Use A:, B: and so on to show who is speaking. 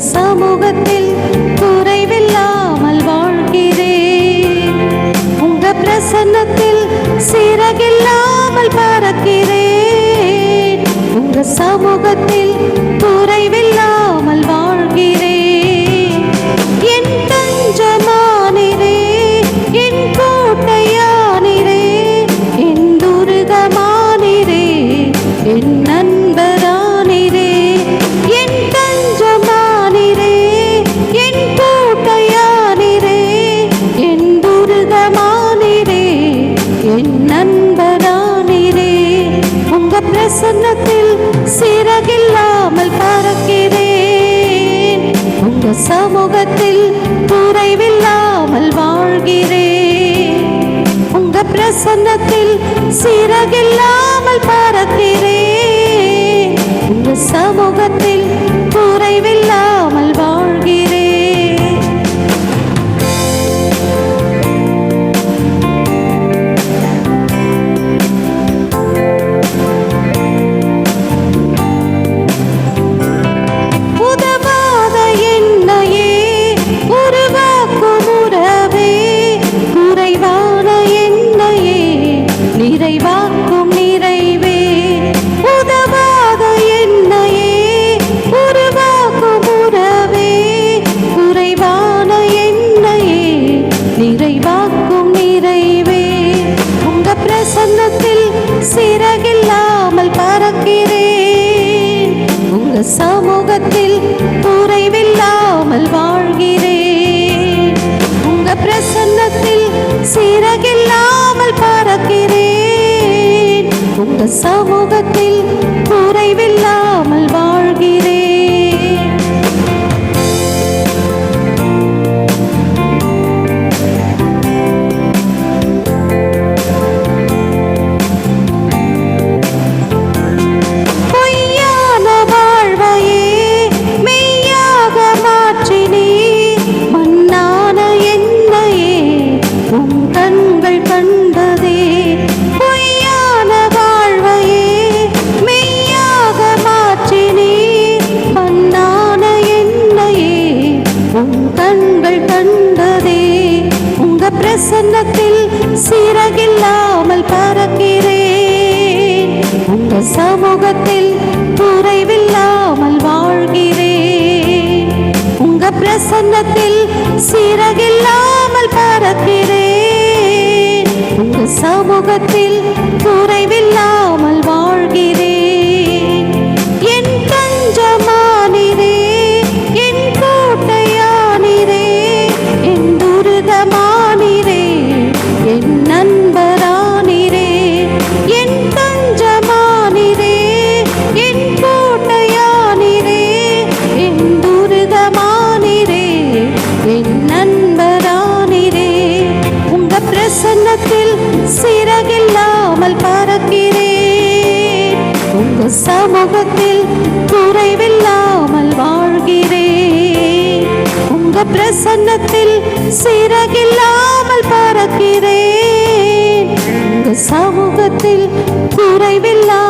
A: சமூகத்தில் குறைவில்லாமல் வாழ்கிறேன் உங்க பிரசன்னத்தில் சிறகில்லாமல் பறக்கிறேன். உங்க சமூகத்தில் என் நண்பரானிரே உங்க பிரசன்னத்தில் சிறகில்லாமல் பறக்கிறேன். உங்க சமூகத்தில் குறைவில்லாமல் வாழ்கிறேன். உங்க பிரசன்னத்தில் சிறகில்லாமல் பறக்கிறேன். உங்க சமூகத்தில் நிறைவாக்கும் நிறைவே உதவாத என்னையே உருவாக்கும் உறவே குறைவான என்னையே நிறைவாக்கும் நிறைவே உங்க பிரசன்னத்தில் பறக்கிறேன் சமூகத்தில் குறைவில்லாமல் பிரசன்னத்தில் சிறகில்லாமல் பறக்கிறேன். உங்க சமூகத்தில் குறைவில்லாமல் வாழ்கிறேன். உங்க பிரசன்னத்தில் சிறகில்லாமல் பறக்கிறேன். உங்க சமூகத்தில் குறைவில்லாமல் என் நண்பரானிரே உங்க பிரசன்னத்தில் சிறகில்லாமல் பறக்கிறேன் உங்க சமூகத்தில் குறைவில்லாமல் வாழ்கிறேன் உங்க பிரசன்னத்தில் சிறகில்லாமல் பறக்கிறேன் உங்க சமூகத்தில் குறைவில்லாமல்